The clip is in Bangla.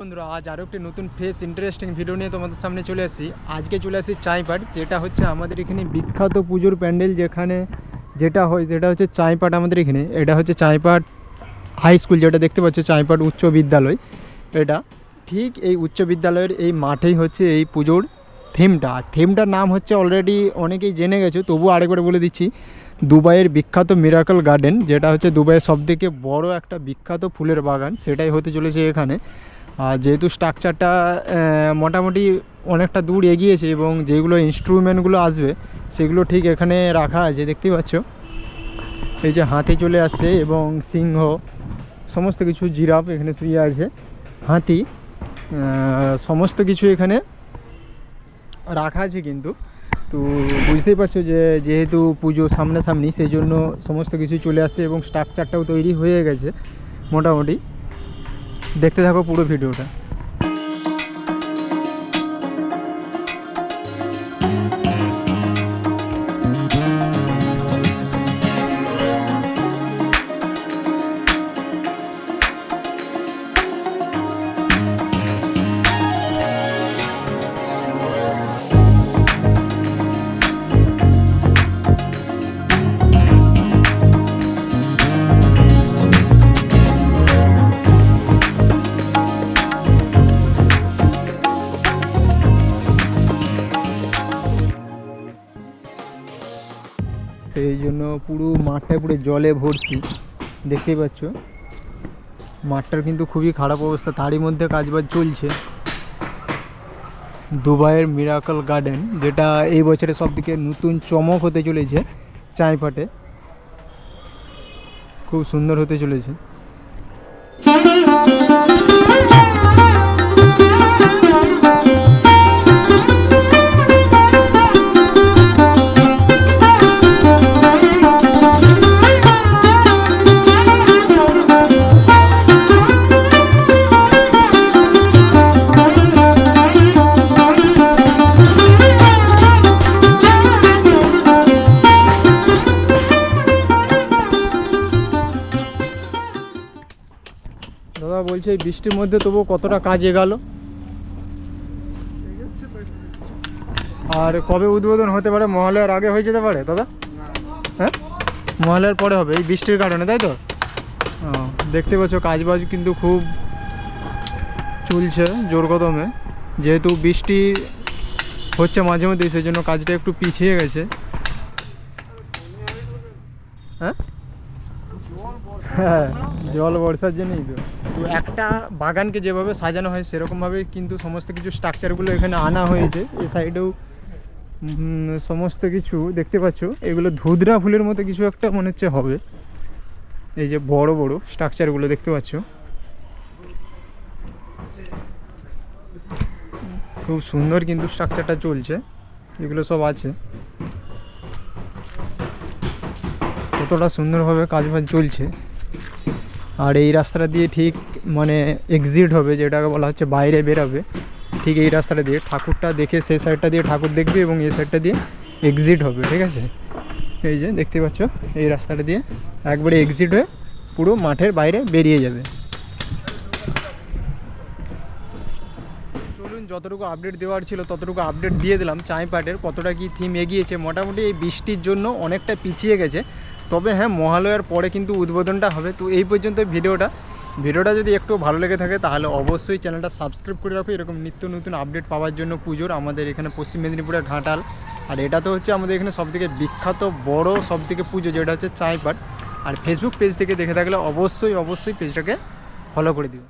বন্ধুরা, আজ আরও একটি নতুন ফ্রেশ ইন্টারেস্টিং ভিডিও নিয়ে তোমাদের সামনে চলে আসি। আজকে চলে আসি চাঁইপাট, যেটা হচ্ছে আমাদের এখানে বিখ্যাত পুজোর প্যান্ডেল যেখানে যেটা হয়, যেটা হচ্ছে চাঁইপাট আমাদের এখানে। এটা হচ্ছে চাঁইপাট হাই স্কুল যেটা দেখতে পাচ্ছ, চাঁইপাট উচ্চ বিদ্যালয়। এটা ঠিক এই উচ্চ বিদ্যালয়ের এই মাঠেই হচ্ছে এই পুজোর থিমটা থিমটার নাম হচ্ছে অলরেডি অনেকেই জেনে গেছো, তবুও আরেকবার বলে দিচ্ছি, দুবাইয়ের বিখ্যাত মিরাকল গার্ডেন যেটা হচ্ছে দুবাইয়ের সবথেকে বড় একটা বিখ্যাত ফুলের বাগান, সেটাই হতে চলেছে এখানে। আর যেহেতু স্ট্রাকচারটা মোটামুটি অনেকটা দূর এগিয়েছে এবং যেগুলো ইনস্ট্রুমেন্টগুলো আসবে, সেগুলো ঠিক এখানে রাখা আছে, দেখতেই পাচ্ছ। এই যে হাতি চলে আসছে এবং সিংহ, সমস্ত কিছু জিরাফ এখানে শুয়ে আছে। হাতি সমস্ত কিছু এখানে রাখা আছে কিন্তু। তো বুঝতেই পারছ যে যেহেতু পুজো সামনাসামনি সেই জন্য সমস্ত কিছু চলে আসছে এবং স্ট্রাকচারটাও তৈরি হয়ে গেছে, মোটামুটি। দেখতে থাকো পুরো ভিডিওটা। সেই জন্য পুরো মাঠটা পুরো জলে ভর্তি। দেখতেই পাচ্ছ? মাঠটার কিন্তু খুবই খারাপ অবস্থা, তারই মধ্যে কাজবাজ চলছে। দুবাইয়ের মিরাকল গার্ডেন, যেটা এই বছরে সব থেকে নতুন চমক হতে চলেছে চাঁইপাটে। খুব সুন্দর হতে চলেছে। দাদা বলছে বৃষ্টির মধ্যে তবু কতটা কাজ এগালো? আর কবে উদ্বোধন হতে পারে? মহালয়ার আগে হয়ে যেতে পারে, দাদা? হ্যাঁ? মহালয়ার পরে হবে, এই বৃষ্টির কারণে, তাই তো? দেখতে পাচ্ছ, কাজবাজ কিন্তু খুব চলছে জোর কদমে যেহেতু বৃষ্টি হচ্ছে মাঝে মধ্যে সেই জন্য কাজটা একটু পিছিয়ে গেছে। হ্যাঁ? হ্যাঁ জল বর্ষার জন্যই তো। তো একটা বাগানকে যেভাবে সাজানো হয়, সেরকমভাবে কিন্তু সমস্ত কিছু স্ট্রাকচারগুলো এখানে আনা হয়েছে। এই সাইডেও সমস্ত কিছু দেখতে পাচ্ছ। এগুলো ধুদরা ফুলের মতো কিছু একটা মনে হচ্ছে হবে। এই যে বড় বড় স্ট্রাকচারগুলো দেখতে পাচ্ছ। খুব সুন্দর কিন্তু স্ট্রাকচারটা চলছে। এগুলো সব আছে। কতটা সুন্দরভাবে কাজ বাজ চলছে। আর এই রাস্তাটা দিয়ে ঠিক মানে এক্সিট হবে, যেটাকে বলা হচ্ছে বাইরে বেরোবে, ঠিক এই রাস্তাটা দিয়ে। ঠাকুরটা দেখে সেই সাইডটা দিয়ে ঠাকুর দেখবে এবং এই সাইডটা দিয়ে এক্সিট হবে, ঠিক আছে? এই যে দেখতে পাচ্ছ, এই রাস্তাটা দিয়ে একবারে এক্সিট হয়ে পুরো মাঠের বাইরে বেরিয়ে যাবে। চলুন যতটুকু আপডেট দেওয়ার ছিল, ততটুকু আপডেট দিয়ে দিলাম। চাঁইপাটের কতটা কি থিম এগিয়েছে মোটামুটি এই বৃষ্টির জন্য অনেকটা পিছিয়ে গেছে। তবে হ্যাঁ মহালয়ার পরে কিন্তু উদ্বোধনটা হবে। তো এই পর্যন্ত ভিডিওটা। ভিডিওটা যদি একটু ভালো লেগে থাকে, তাহলে অবশ্যই চ্যানেলটা সাবস্ক্রাইব করে রাখো। এরকম নিত্য নতুন আপডেট পাওয়ার জন্য পুজোর আমাদের এখানে পশ্চিম মেদিনীপুরের ঘাটাল। আর এটা তো হচ্ছে আমাদের এখানে সবথেকে বিখ্যাত, বড় সবথেকে পুজো, যেটা হচ্ছে চাঁইপাট। আর ফেসবুক পেজ থেকে দেখে থাকলে অবশ্যই অবশ্যই পেজটাকে ফলো করে দিও।